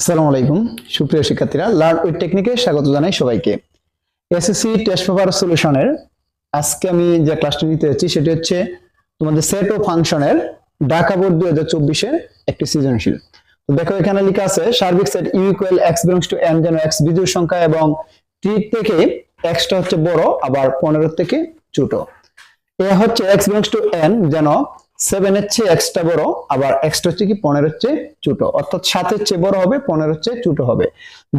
আসসালামু আলাইকুম। সুপ্রিয় শিক্ষার্থীরা, লার্ন উইথ টেকনিকে স্বাগত জানাই সবাইকে। এসএসসি টেস্ট পেপার সলিউশনের আজকে আমি যে ক্লাসটি নিতে যাচ্ছি, সেটি হচ্ছে তোমাদের সেট ও ফাংশনের ঢাকা বোর্ড দুই হাজার চব্বিশের একটি সৃজনশীল। তো দেখো, এখানে লেখা আছে, সার্বিক set U equal X belongs to N যেন এক্স বিজুর সংখ্যা এবং টি থেকে এক্সটা হচ্ছে বড়, আবার পনেরো থেকে ছোট। এ হচ্ছে এক্স বিলংস টু এন যেন সেভেন এর চেয়ে এক্সটা বড়, আবার এক্সটা হচ্ছে কি পনেরোর চেয়ে ছোট। অর্থাৎ সাতের চেয়ে বড় হবে পনেরোর চেয়ে ছোট হবে।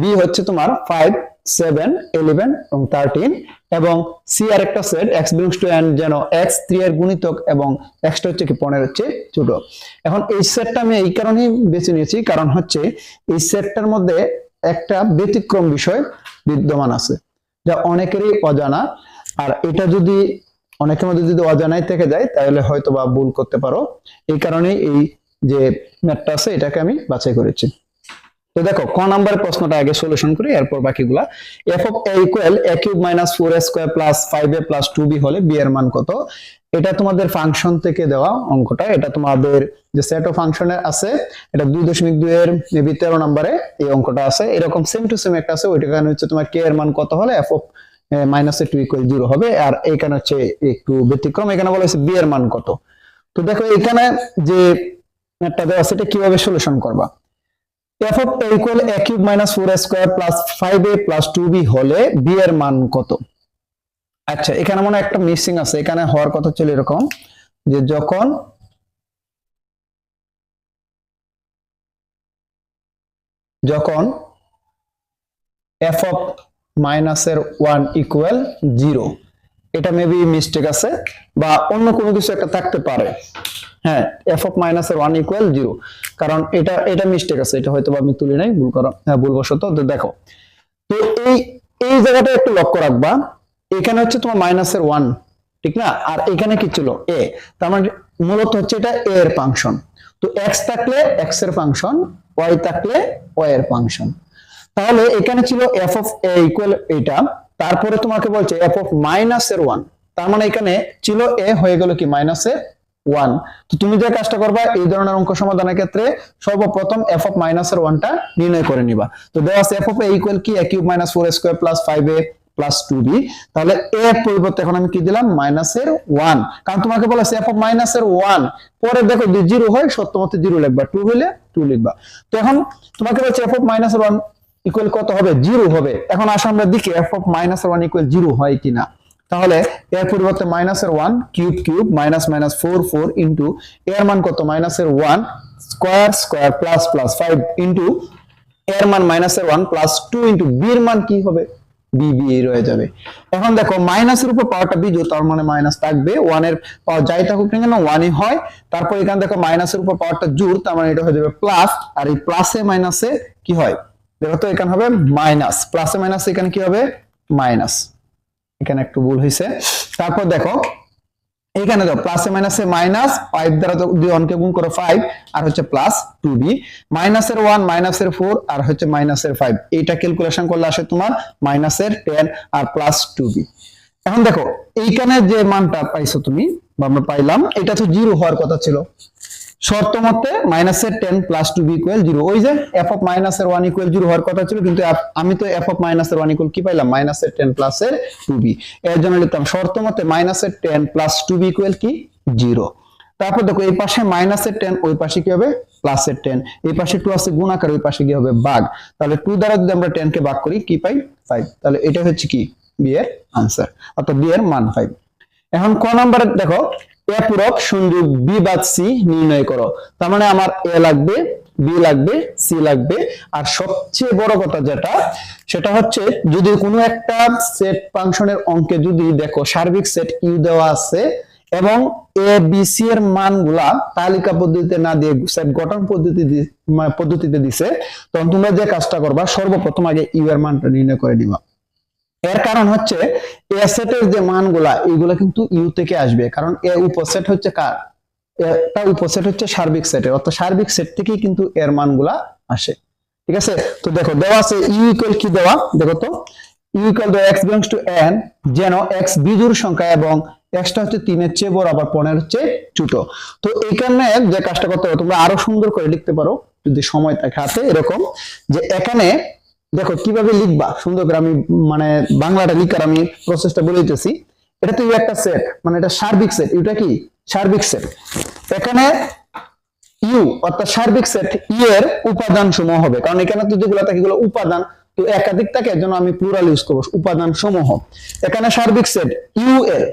বি হচ্ছে তোমার ফাইভ সেভেন ইলেভেন এবং থার্টিন এবং সি আর একটা set X belongs to N যেন এক্স থ্রি এর গুণিতক এবং এক্সটা হচ্ছে কি পনেরোর চেয়ে ছোট। এখন এই সেটটা আমি এই কারণেই বেছে নিয়েছি, কারণ হচ্ছে এই সেটটার মধ্যে একটা ব্যতিক্রম বিষয় বিদ্যমান আছে, যা অনেকেরই অজানা। আর এটা যদি অনেকের মধ্যে যদি অজানাই থেকে যায়, তাহলে হয়তো বা ভুল করতে পারো। এই কারণে এই যে ম্যাথটা আছে, এটাকে আমি বাছাই করেছি। তো দেখো, ক নাম্বার প্রশ্নটা আগে সলিউশন করি, এরপর বাকিগুলা। F of A equal A cube minus four A square plus five A plus two B হলে বি এর মান কত? এটা তোমাদের ফাংশন থেকে দেওয়া অঙ্কটা। এটা তোমাদের যে সেট অফ ফাংশনের আছে, এটা দুই দশমিক দুই এর মেবি তেরো নম্বরে এই অঙ্কটা আছে। এরকম সেম টু সেম একটা আছে ওইটা কারণে হচ্ছে তোমার কে এর মান কত হলে F of minus two equal zero হবে, আর এইখানে হচ্ছে একটু ব্যতিক্রম, এখানে বলা হয়েছে বি এর মান কত? তো দেখো, এখানে যে দেওয়া কীভাবে সলিউশন করবা? হলে এর মান কত? আচ্ছা এখানে মনে একটা মিসিং আছে, এখানে হওয়ার কথা ছিল এরকম যে যখন যখন এফ অফ মাইনাসের ওয়ান ইকুয়াল জিরো এটা মেবি মিস্টেক আছে বা অন্য কোনো কিছু একটা থাকতে পারে। হ্যাঁ এফ অফ মাইনাসের ওয়ান ইকুয়াল জিরো কারণ এটা এটা মিস্টেক আছে, এটা হয়তো আমি তুলি নাই, ভুল করা হ্যাঁ ভুলবশত। তো দেখো, তো এই এই জায়গাটা একটু লক্ষ্য রাখবা। এখানে হচ্ছে তোমার মাইনাসের ওয়ান ঠিক না? আর এখানে কি ছিল? এ তার মানে মূলত হচ্ছে এটা এ এর ফাংশন তো এক্স থাকলে এক্সের ফাংশন ওয়াই থাকলে ওয়াই এর ফাংশন তাহলে এখানে ছিল এফ অফ এ ইকুয়াল এটা তারপরে তোমাকে বলছে এফ অফ মাইনাস এর ওয়ান তার মানে এখানে ছিল এ হয়ে গেল কি মাইনাস এর ওয়ান তো তুমি যে কাজটা করবা, এই ধরনের অঙ্ক সমাধানের ক্ষেত্রে সর্বপ্রথম এফ অফ মাইনাস এর ওয়ানটা নির্ণয় করে নিবা। তো দেওয়া আছে এফ অফ এ ইকুয়াল কি? A cube minus four square plus five A plus two B তাহলে এ পরিবর্তে এখন আমি কি দিলাম? মাইনাস এর ওয়ান কারণ তোমাকে বলেছে এফ অফ মাইনাস এর ওয়ান পরে দেখো যদি জিরো হয় সত্য মতে জিরো লিখবা। টু হইলে টু লিখবা। তো এখন তোমাকে বলছে এফ অফ মাইনাস এর ওয়ান ইকুয়াল কত হবে? জিরো হবে। এখন আসো আমরা দেখি F of minus one equal zero হয় কিনা। তাহলে এর পরিবর্তে মাইনাস এর one cube cube minus minus four four into এর মান কত? মাইনাস এর one square square plus plus five into এর মান মাইনাস এর ওয়ান প্লাস টু ইন্টু বির মান কি হবে? বি রয়ে যাবে। এখন দেখো মাইনাসের উপর পাওয়ারটা বিজোড় তার মানে মাইনাস থাকবে। ওয়ানের পাওয়ার যাই থাকুক না কেন ওয়ানই হয়। তারপর এখানে দেখো মাইনাসের উপর পাওয়ারটা জোর তার মানে এটা হয়ে যাবে প্লাস আর এই প্লাসে মাইনাসে কি হয়? দেখো তো, এখানে হবে মাইনাস প্লাসে মাইনাস, এখানে কি হবে? মাইনাস। এখানে একটু ভুল হয়েছে তারপর দেখো, এখানে দেখো প্লাসে মাইনাসে মাইনাস ফাইভ দ্বারা যদি অনকে গুণ করো ফাইভ আর হচ্ছে প্লাস টু বি মাইনাসের ওয়ান মাইনাসের ফোর আর হচ্ছে মাইনাসের ফাইভ এইটা ক্যালকুলেশন করলে আসে তোমার মাইনাসের টেন আর প্লাস টু বি এখন দেখো, এইখানে যে মানটা পাইছো তুমি, বা আমরা পাইলাম, এটা তো জিরো হওয়ার কথা ছিল। শর্ত মতে মাইনাসের ten plus two B equal zero ওই যে এফ অফ মাইনাসের ওয়ান ইকুয়াল জিরো হওয়ার কথা ছিল, কিন্তু আমি তো এফ অফ মাইনাসের ওয়ান ইকুয়াল কি পাইলাম? মাইনাসের টেন প্লাসের টু বি এর জন্য লিখতাম শর্ত মতে মাইনাসের ten plus two B equal কি? জিরো তারপর দেখো, এই পাশে মাইনাসের টেন ওই পাশে কি হবে? প্লাসের টেন এই পাশে টু আছে গুণ আকার ওই পাশে কি হবে? ভাগ তাহলে টু দ্বারা যদি আমরা টেন কে ভাগ করি, কি পাই? ফাইভ তাহলে এটা হচ্ছে কি? বি এর আনসার অর্থাৎ বি এর মান ফাইভ এখন ক নম্বরে দেখো পূরক সংযোগ বি বাদ সি নির্ণয় করো। তার মানে আমার এ লাগবে বি লাগবে সি লাগবে। আর সবচেয়ে বড় কথা যেটা, সেটা হচ্ছে যদি কোনো একটা সেট ফাংশনের অঙ্কে যদি দেখো সার্বিক সেট ইউ দেওয়া আছে এবং এ বি সি এর মানগুলা তালিকা পদ্ধতিতে না দিয়ে সেট গঠন পদ্ধতি পদ্ধতিতে দিছে, তখন তোমরা যে কাজটা করবা, সর্বপ্রথম আগে ইউ এর মানটা নির্ণয় করে দিবা এর কারণ হচ্ছে এ সেটের যে মানগুলা, এগুলা কিন্তু ইউ থেকে আসবে। কারণ এ উপসেট হচ্ছে কার? এটা উপসেট হচ্ছে সার্বিক সেটের অর্থাৎ সার্বিক সেট থেকেই কিন্তু এর মানগুলা আসে। ঠিক আছে? তো দেখো, দেওয়া আছে ইউ ইকুয়াল কি দেওয়া? দেখো তো। ইউ ইকুয়াল দেওয়া এক্স বিলংস টু এন যেন এক্স বিজুর সংখ্যা এবং এক্সটা হচ্ছে তিনের চেয়ে বড়, আবার পনেরো চেয়ে ছোট। তো এখানে যে কাজটা করতে হবে, তোমরা আরও সুন্দর করে লিখতে পারো, যদি সময় থাকে হাতে, এরকম। যে এখানে দেখো, কীভাবে লিখবা? সুন্দর করে আমি মানে বাংলাটা লিখার আমি প্রসেসটা বলে দিতেছি। এটা তো একটা সেট মানে এটা সার্বিক সেট এটা কি? সার্বিক সেট এখানে ইউ অর্থাৎ সার্বিক সেট ইউ এর উপাদান সমূহ হবে। কারণ এখানে তো যেগুলো থাকে, এগুলো উপাদান। তো একাধিক থাকে এর আমি প্লুরাল ইউজ করব উপাদান সমূহ এখানে সার্বিক সেট ইউ এর,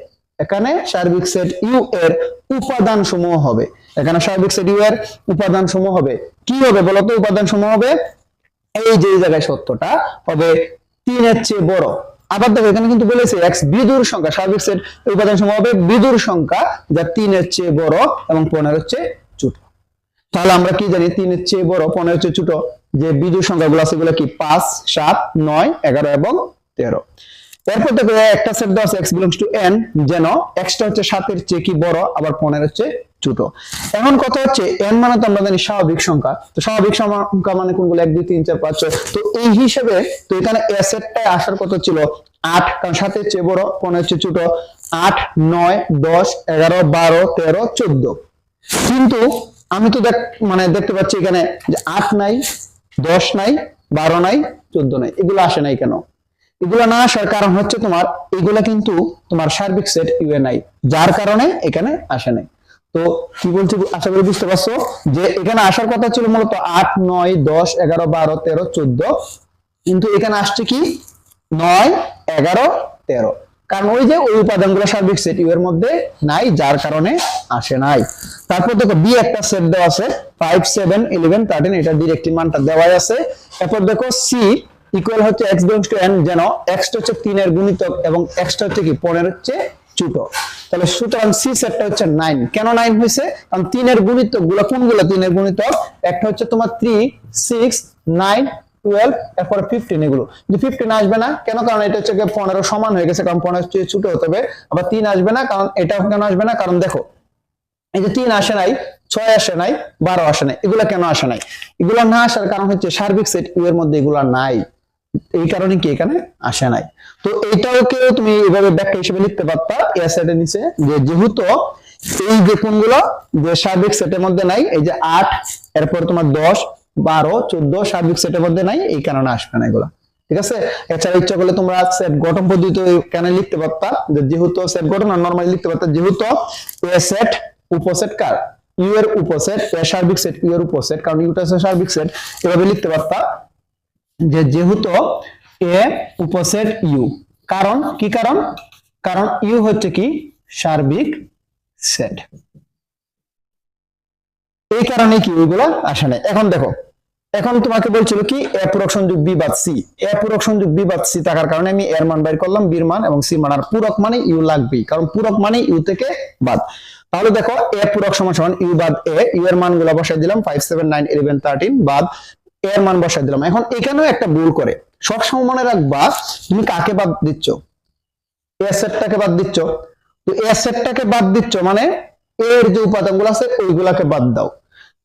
এখানে সার্বিক সেট ইউ এর উপাদান সমূহ হবে। এখানে সার্বিক সেট ইউ এর উপাদান সমূহ হবে। কি হবে বলতো? উপাদান সমূহ হবে এই যে জায়গায় সত্যটা হবে তিনের চেয়ে বড়। আবার দেখো, এখানে কিন্তু বলেছে এক্স বিদুর সংখ্যা সার্বিক সেট উপাদান সমূহ হবে বিদুর সংখ্যা, যা তিনের চেয়ে বড় এবং পনেরোর চেয়ে ছোট। তাহলে আমরা কি জানি, তিনের চেয়ে বড়, পনেরো চেয়ে ছোট? যে বিজুর সংখ্যাগুলো আছে সেগুলো কি? পাঁচ, সাত, নয়, এগারো এবং তেরো। এরপর দেখো, একটা সেট দেওয়া আছে এক্স বিলংস টু এন যেন এক্সটা হচ্ছে সাতের চেয়ে কি বড়, আবার পনেরো চেয়ে ছোট এখন কথা হচ্ছে এন মানে তো আমরা জানি স্বাভাবিক সংখ্যা। তো স্বাভাবিক সংখ্যা মানে কোনগুলো? এক, দুই, তিন, চার, পাঁচ, ছয়। তো এই হিসেবে তো এখানে এ সেটটায় আসার কত ছিল আট, কারণ সাতের চেয়ে বড়, পনেরো চেয়ে ছোট, আট, নয়, দশ, এগারো, বারো, তেরো, চোদ্দ। কিন্তু আমি তো দেখ মানে দেখতে পাচ্ছি এখানে যে আট নাই, দশ নাই, বারো নাই, চোদ্দ নাই। এগুলো আসে নাই কেন? এগুলো না আসার কারণ হচ্ছে তোমার, এগুলা কিন্তু তোমার সার্বিক সেট ইউএ নাই যার কারণে এখানে আসে নাই। তো কি বলছি, আশা করি বুঝতে পারছ যে এখানে আসার কথা ছিল মূলত আট, নয়, দশ, এগারো, বারো, তেরো, চোদ্দ। কিন্তু এখানে আসছে কি? নয়, এগারো, তেরো। কারণ ওই যে ওই উপাদানগুলো সার্বিক সেট ইউ এর মধ্যে নাই, যার কারণে আসে নাই। তারপর দেখো বি একটা সেট দেওয়া আছে ফাইভ সেভেন ইলেভেন থার্টিন এটা ডিরেক্টলি মানটা দেওয়াই আছে। এরপর দেখো সি ইকুয়াল হচ্ছে এক্স বিলংস টু এন যেন এক্স হচ্ছে তিনের গুণিতক এবং এক্সটা হচ্ছে কি, পনেরো হচ্ছে ছোট। তাহলে সুতরাং সি সেটটা হচ্ছে নাইন কেন নাইন হয়েছে? কারণ তিনের গুণিতকগুলো কোনগুলো তিনের গুণিতক একটা হচ্ছে তোমার থ্রি সিক্স নাইন টুয়েলভ এরপরে ফিফটিন এগুলো। যে ফিফটিন আসবে না। কেন? কারণ এটা হচ্ছে পনেরো সমান হয়ে গেছে। কারণ পনেরো ছোট হতে হবে। আবার তিন আসবে না। কারণ এটা কেন আসবে না? কারণ দেখো, এই যে তিন আসে নাই, ছয় আসে নাই, বারো আসে নাই। এগুলা কেন আসে নাই? এগুলা না আসার কারণ হচ্ছে সার্বিক সেট ইউ এর মধ্যে এগুলা নাই। এই কারণে কি এখানে আসে নাই? তো এইটাও কেউ তুমি এভাবে ব্যাখ্যা হিসেবে লিখতে পারতা এ সেটের নিচে। যে যেহেতু এই যে কোনগুলো, যে সার্বিক সেটের মধ্যে নাই, এই যে আট, এরপর তোমার দশ, বারো, চোদ্দ সার্বিক সেটের মধ্যে নাই, এই কারণে আসবে না এগুলা। ঠিক আছে? এছাড়া ইচ্ছা করলে তোমরা সেট গঠন পদ্ধতি কেন লিখতে পারতা যেহেতু সেট গঠন নর্মালি লিখতে পারতা, যেহেতু এ সেট উপসেট কার? ইউ এর উপসেট এ সার্বিক সেট ইউ এর উপসেট কারণ ইউটা সার্বিক সেট এভাবে লিখতে পারতা। যে যেহেতু উপসেট ইউ। কারণ, কি কারণ? কারণ ইউ হচ্ছে কি? সার্বিক সেট। এই কারণে কি ওইগুলো আসে না এখন দেখো, এখন তোমাকে বলছিল কি, এ বি বাদ সি। এ বি বাদ সি থাকার কারণে আমি এর মান বের করলাম, বির মান এবং সি মান। আর পূরক মানে ইউ লাগবেই, কারণ পূরক মানে ইউ থেকে বাদ। তাহলে দেখো, এ পূরক সমান সমান ইউ বাদ এ, ইউ এর মানগুলো বসাই দিলাম five seven nine eleven thirteen বাদ এর মান বসাই দিলাম। এখন এখানেও একটা ভুল করে। সবসময় মনে রাখবা, তুমি কাকে বাদ দিচ্ছ? এ সেটটাকে বাদ দিচ্ছ? তো এ সেটটাকে বাদ দিচ্ছ মানে এর যে উপাদানগুলো আছে, ওইগুলাকে বাদ দাও।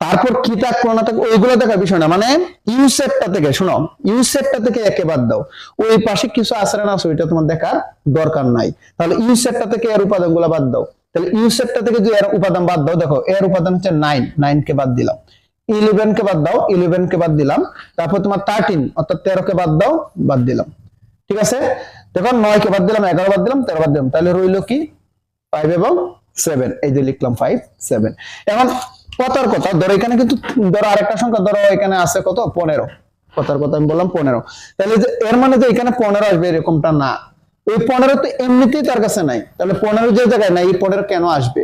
তারপর কি থাকল না থাকল ওইগুলো দেখার বিষয় না। মানে ইউ সেটটা থেকে, শোনো ইউ সেটটা থেকে একে বাদ দাও। ওই পাশে কিছু আছে না আছে, ওইটা তোমার দেখার দরকার নাই। তাহলে ইউ সেটটা থেকে এর উপাদানগুলো বাদ দাও। তাহলে ইউ সেটটা থেকে যদি এর উপাদান বাদ দাও, দেখো, এর উপাদান হচ্ছে নাইন নাইন কে বাদ দিলাম। ইলেভেন কে বাদ দাও, ইলেভেন কে বাদ দিলাম। তারপর তোমার থার্টিন অর্থাৎ তেরো কে বাদ দাও, বাদ দিলাম। ঠিক আছে? দেখো, নয় কে বাদ দিলাম, এগারো বাদ দিলাম, তেরো বাদ দিলাম। তাহলে রইল কি? ফাইভ এবং সেভেন এই যে লিখলাম ফাইভ সেভেন এখন কথার কথা, ধরো এখানে কিন্তু, ধরো আরেকটা সংখ্যা, ধরো এখানে আছে কত? পনেরো। কথার কথা আমি বললাম পনেরো। তাহলে যে, এর মানে যে এখানে পনেরো আসবে এরকমটা না। এই পনেরো তো এমনিতেই তার কাছে নাই। তাহলে পনেরো যে জায়গায় নাই, এই পনেরো কেন আসবে?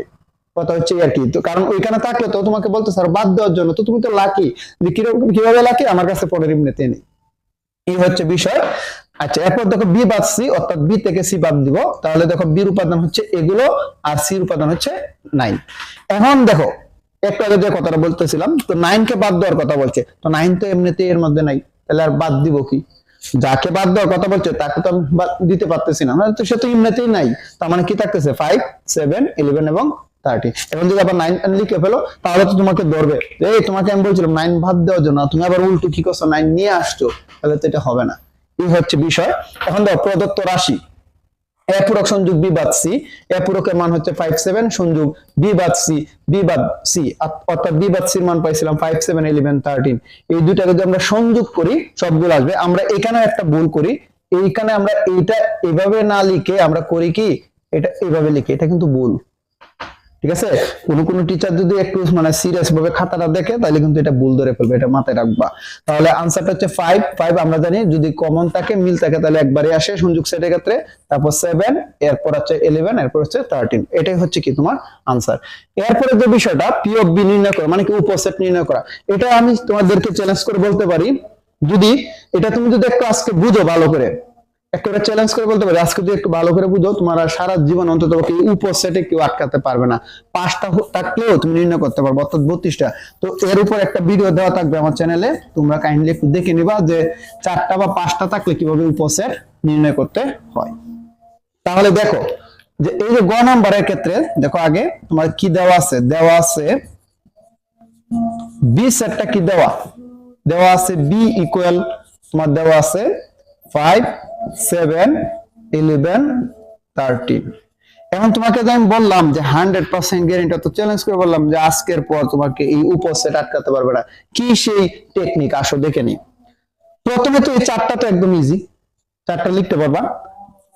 কথা হচ্ছে আর কি। তো কারণ ওইখানে থাকলে তো তোমাকে বলতে স্যার বাদ দেওয়ার জন্য তো তুমি তো লাকি যে কীরকম কীভাবে লাকি আমার কাছে পনেরো এমনিতে নেই এই হচ্ছে বিষয়। আচ্ছা এরপর দেখো বি বাদ সি অর্থাৎ বি থেকে সি বাদ দিব। তাহলে দেখো বির উপাদান হচ্ছে এগুলো আর সির উপাদান হচ্ছে নাইন এখন দেখো, একটু আগে যে কথাটা বলতেছিলাম, তো নাইন কে বাদ দেওয়ার কথা বলছে। তো নাইন তো এমনিতে এর মধ্যে নাই। তাহলে আর বাদ দিব কি? যাকে বাদ দেওয়ার কথা বলছে, তাকে তো আমি দিতে পারতেছি না। মানে তো সে তো এমনিতেই নাই। তার মানে কি থাকতেছে? ফাইভ সেভেন ইলেভেন এবং থার্টি এখন যদি আবার নাইন লিখে ফেলো, তাহলে তো তোমাকে ধরবে। এই, তোমাকে আমি বলছিলাম নাইন বাদ দেওয়ার জন্য তুমি আবার উল্টো কি করছ নাইন নিয়ে আসছো, তাহলে তো এটা হবে না। এই হচ্ছে বিষয়। এখন দেখো, প্রদত্ত রাশি। এ পূরক সংযোগ বি বাদ সি এ পূরকের মান হচ্ছে ফাইভ সেভেন সংযোগ বি বাদ সি বি বাদ সি অর্থাৎ বি বাদ সির মান পাইছিলাম ফাইভ সেভেন ইলেভেন থার্টিন এই দুইটাকে যদি আমরা সংযোগ করি, সবগুলো আসবে। আমরা এখানেও একটা ভুল করি। এইখানে আমরা এইটা এভাবে না লিখে আমরা করি কি? এটা এভাবে লিখি, এটা কিন্তু ভুল। ঠিক আছে? কোন কোন টিচার যদি একটু মানে সিরিয়াস ভাবে খাতাটা দেখে, তাহলে কিন্তু এটা ভুল ধরে ফেলবে, এটা মাথায় রাখবা। তাহলে আনসারটা হচ্ছে ফাইভ ফাইভ আমরা জানি, যদি কমন থাকে, মিল থাকে, তাহলে একবারে আসে সংযোগ সেটের ক্ষেত্রে। তারপর সেভেন এরপর হচ্ছে ইলেভেন এরপর হচ্ছে থার্টিন এটাই হচ্ছে কি তোমার আনসার এরপরে যে বিষয়টা পি অফ বি নির্ণয় করা মানে কি উপসেট নির্ণয় করা, এটা আমি তোমাদেরকে চ্যালেঞ্জ করে বলতে পারি। যদি, এটা তুমি যদি একটু আজকে বুঝো ভালো করে। একেবারে চ্যালেঞ্জ করে বলতে পারি, আজকে যদি একটু ভালো করে বুঝো, তোমার সারা জীবন অন্তত উপসেটে কেউ আটকাতে পারবে না। পাঁচটা থাকলেও তুমি নির্ণয় করতে পারবে, অর্থাৎ বত্রিশটা। তো এর উপর একটা ভিডিও দেওয়া থাকবে আমার চ্যানেলে তোমরা কাইন্ডলি একটু দেখে নিবা যে চারটা বা পাঁচটা থাকলে কীভাবে উপসেট নির্ণয় করতে হয়। তাহলে দেখো, যে এই যে গ নাম্বারের ক্ষেত্রে, দেখো আগে তোমার কি দেওয়া আছে? দেওয়া আছে বি সেটটা কি দেওয়া? দেওয়া আছে বি ইকুয়াল তোমার দেওয়া আছে ফাইভ সেভেন, ইলেভেন থার্টিন এখন তোমাকে আমি বললাম যে হান্ড্রেড পার্সেন্ট গ্যারেন্টি তো চ্যালেঞ্জ করে বললাম যে আজকের পর তোমাকে এই উপসেট আটকাতে পারবে না। কি সেই টেকনিক আসো, দেখে নি প্রথমে তো এই চারটা তো একদম ইজি চারটা লিখতে পারবা।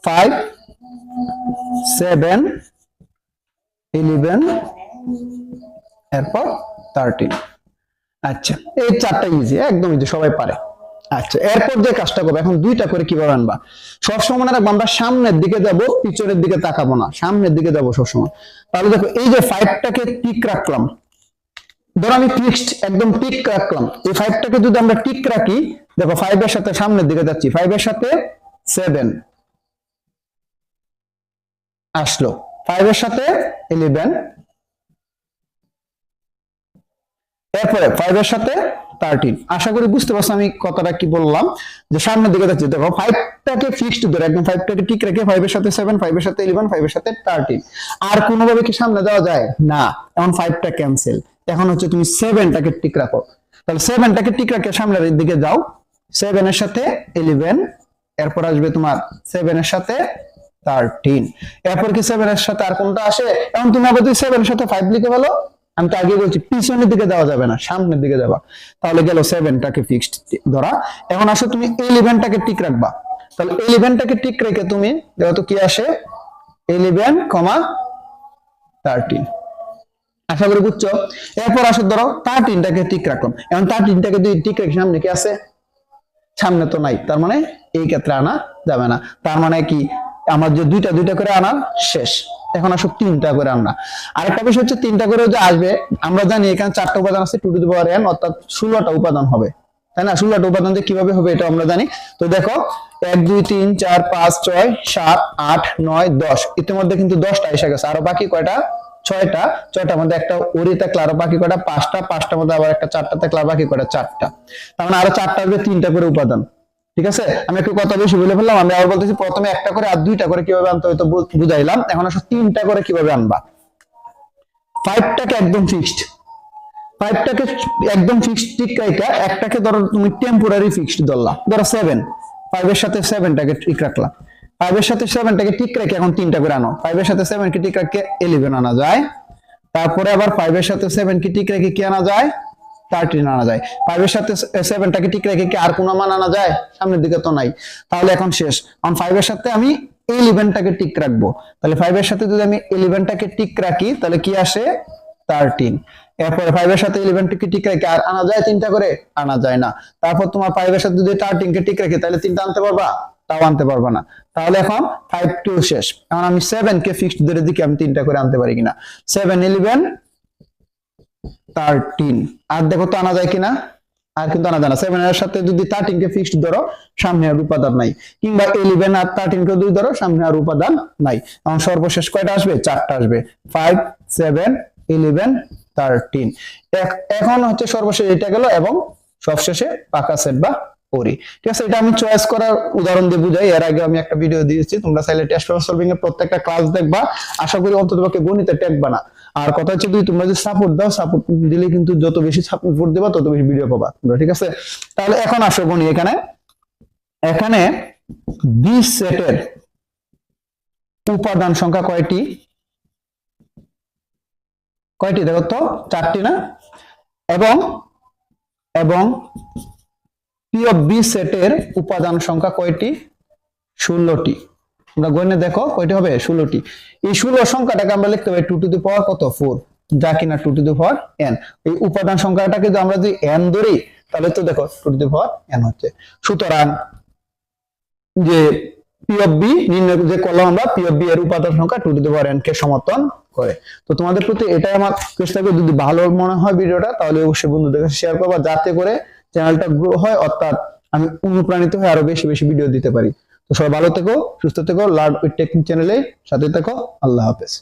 ফাইভ সেভেন ইলেভেন এরপর থার্টিন আচ্ছা এই চারটা ইজি একদম ইজি সবাই পারে। আচ্ছা এরপর যে কাজটা করব, এখন দুইটা করে কীভাবে আনবা? সবসময় মনে রাখব, আমরা সামনের দিকে যাব, পিছনের দিকে তাকাবো না। সামনের দিকে যাব সবসময়। তাহলে দেখো, এই যে ফাইভটাকে টিক রাখলাম, ধরো আমি ফিক্সড একদম টিক রাখলাম। এই ফাইভটাকে যদি আমরা টিক রাখি, দেখো ফাইভের সাথে সামনের দিকে যাচ্ছি ফাইভের সাথে সেভেন আসলো। ফাইভের সাথে ইলেভেন এরপরে ফাইভের সাথে থার্টিন আশা করি বুঝতে পারছ আমি কথাটা কি বললাম। যে সামনের দিকে যাচ্ছি, দেখো ফাইভটাকে ফিক্সড ধরে, একদম ফাইভটাকে ঠিক রেখে ফাইভের সাথে সেভেন ফাইভের সাথে ইলেভেন ফাইভের সাথে থার্টিন আর কোনোভাবে কি সামনে যাওয়া যায়? না, এখন ফাইভটা ক্যান্সেল এখন হচ্ছে তুমি সেভেনটাকে ঠিক রাখো। তাহলে সেভেনটাকে ঠিক রাখে সামনের দিকে যাও। সেভেনের সাথে ইলেভেন এরপর আসবে তোমার সেভেনের সাথে থার্টিন এরপর কি সেভেনের সাথে আর কোনটা আসে? এখন তুমি আবার তুই সেভেনের সাথে ফাইভ লিখে বলো আমি তো আগে বলছি, পিছনের দিকে দেওয়া যাবে না, সামনের দিকে যাবা তাহলে গেল সেভেনটাকে ফিক্সড ধরা। এখন আসো তুমি ইলেভেনটাকে ঠিক রাখবা। তাহলে ইলেভেনটাকে ঠিক রেখে তুমি, দেখো তো কি আসে? ইলেভেন কমা থার্টিন আশা করি বুঝছ? এরপর আসো ধরো থার্টিনটাকে টিক রাখলাম। এখন থার্টিনটাকে দুই ঠিক রেখে, সামনে কি আছে? সামনে তো নাই, তার মানে এই ক্ষেত্রে আনা যাবে না। তার মানে কি? আমার যে দুইটা দুইটা করে আনা, শেষ। এখন আসো তিনটা করে আনা আরেকটা বিষয় হচ্ছে তিনটা করে যে আসবে, আমরা জানি এখানে চারটা উপাদান আছে two to the power N অর্থাৎ ষোলোটা উপাদান হবে। তাই না? ষোলোটা উপাদান যে কীভাবে হবে এটা আমরা জানি। তো দেখো, এক, দুই, তিন, চার, পাঁচ, ছয়, সাত, আট, নয়, দশ। ইতিমধ্যে কিন্তু দশটা এসে গেছে। আরও বাকি কয়টা? ছয়টা। ছয়টার মধ্যে একটা ওরি থাকলে আরও বাকি কয়টা? পাঁচটা। পাঁচটার মধ্যে আবার একটা চারটা থাকলে বাকি কয়টা? চারটা। তার মানে আরও চারটা আসবে তিনটা করে উপাদান। ঠিক আছে? আমি একটু কথা বেশি বলে ফেললাম। আমি আবার বলতেছি, প্রথমে একটা করে আর দুইটা করে কীভাবে আনতে হয়তো বুঝাইলাম। এখন আসলে তিনটা করে কীভাবে আনবা? ফাইভটাকে একদম ফিক্সড ফাইভটাকে একদম ফিক্সড ঠিক রাখা একটাকে ধরো তুমি টেম্পোরারি ফিক্সড ধরলা। ধরো সেভেন ফাইভের সাথে সেভেনটাকে ঠিক রাখলা। ফাইভের সাথে সেভেনটাকে ঠিক রেখে এখন তিনটা করে আনো। ফাইভের সাথে সেভেনকে ঠিক রাখে ইলেভেন আনা যায়। তারপরে আবার ফাইভের সাথে সেভেন কে ঠিক রেখে কি আনা যায়? থার্টিন আনা যায়। ফাইভের সাথে সেভেনটাকে ঠিক রেখে কি আর কোনো মান আনা যায়? সামনের দিকে তো নাই। তাহলে এখন শেষ। এখন ফাইভের সাথে আমি ইলেভেনটাকে ঠিক রাখব। তাহলে ফাইভের সাথে যদি আমি ইলেভেনটাকে ঠিক রাখি, তাহলে কি আসে? থার্টিন এরপরে ফাইভের সাথে ইলেভেনটাকে ঠিক রেখে আর আনা যায় তিনটা করে? আনা যায় না। তারপর তোমার ফাইভের সাথে যদি থার্টিন কে ঠিক রাখি, তাহলে তিনটা আনতে পারবা? তাও আনতে পারবা না। তাহলে এখন ফাইভ টু শেষ। এখন আমি সেভেন কে ফিক্সড ধরে দিকে আমি তিনটা করে আনতে পারি কিনা। সেভেন ইলেভেন থার্টিন আর দেখো তো আনা যায় কিনা? আর কিন্তু আনা যায় না। সেভেন এর সাথে যদি থার্টিন কে ফিক্সড ধরো, সামনে আর উপাদান নাই। কিংবা ইলেভেন আর থার্টিন কে যদি ধরো, সামনে আর উপাদান নাই। এখন সর্বশেষ কয়টা আসবে? চারটা আসবে। ফাইভ সেভেন ইলেভেন থার্টিন এখন হচ্ছে সর্বশেষ এটা গেল এবং সবশেষে পাকা সেট বা করি ঠিক আছে? এটা আমি চয়েস করার উদাহরণ দিয়ে বুঝাই। এর আগে আমি একটা ভিডিও দিয়েছি। তোমরা চাইলে টেস্ট সলভিং এর প্রত্যেকটা ক্লাস দেখবা। আশা করি অন্তত পক্ষে গণিতে টেকবা না। আর কথা হচ্ছে যদি তোমরা যদি সাপোর্ট দাও সাপোর্ট দিলে কিন্তু যত বেশি সাপোর্ট দেবা, তত বেশি ভিডিও পাবা তোমরা, ঠিক আছে? তাহলে এখন আসো গণি এখানে। এখানে বি সেটের উপাদান সংখ্যা কয়টি? কয়টি, দেখো তো, চারটি না? এবং এবং পি অফ বি সেটের উপাদান সংখ্যা কয়টি? ষোলোটি। তোমরা গণে দেখো কয়টি হবে? ষোলোটি। এই ষোলো সংখ্যাটাকে আমরা লিখতে পারি টু টু দি পাওয়ার কত? ফোর যা কিনা two to the power N এই উপাদান সংখ্যাটাকে যদি আমরা যদি এন ধরি, তাহলে তো দেখো two to the power N হচ্ছে। সুতরাং যে পি অফ বি নির্ণয় যে করলাম আমরা পি অফ বি এর উপাদান সংখ্যা two to the power N কে সমর্থন করে। তো তোমাদের প্রতি এটাই আমার চেষ্টা করি যদি ভালো মনে হয় ভিডিওটা, তাহলে অবশ্যই বন্ধুদের কাছে শেয়ার করবা, যাতে করে চ্যানেলটা গ্রো হয়। অর্থাৎ আমি অনুপ্রাণিত হয়ে আরও বেশি বেশি ভিডিও দিতে পারি। তো সবাই ভালো থেকো সুস্থ থেকো লার্ড উইথ টেকনিক চ্যানেলে সাথে থেকো আল্লাহ হাফেজ।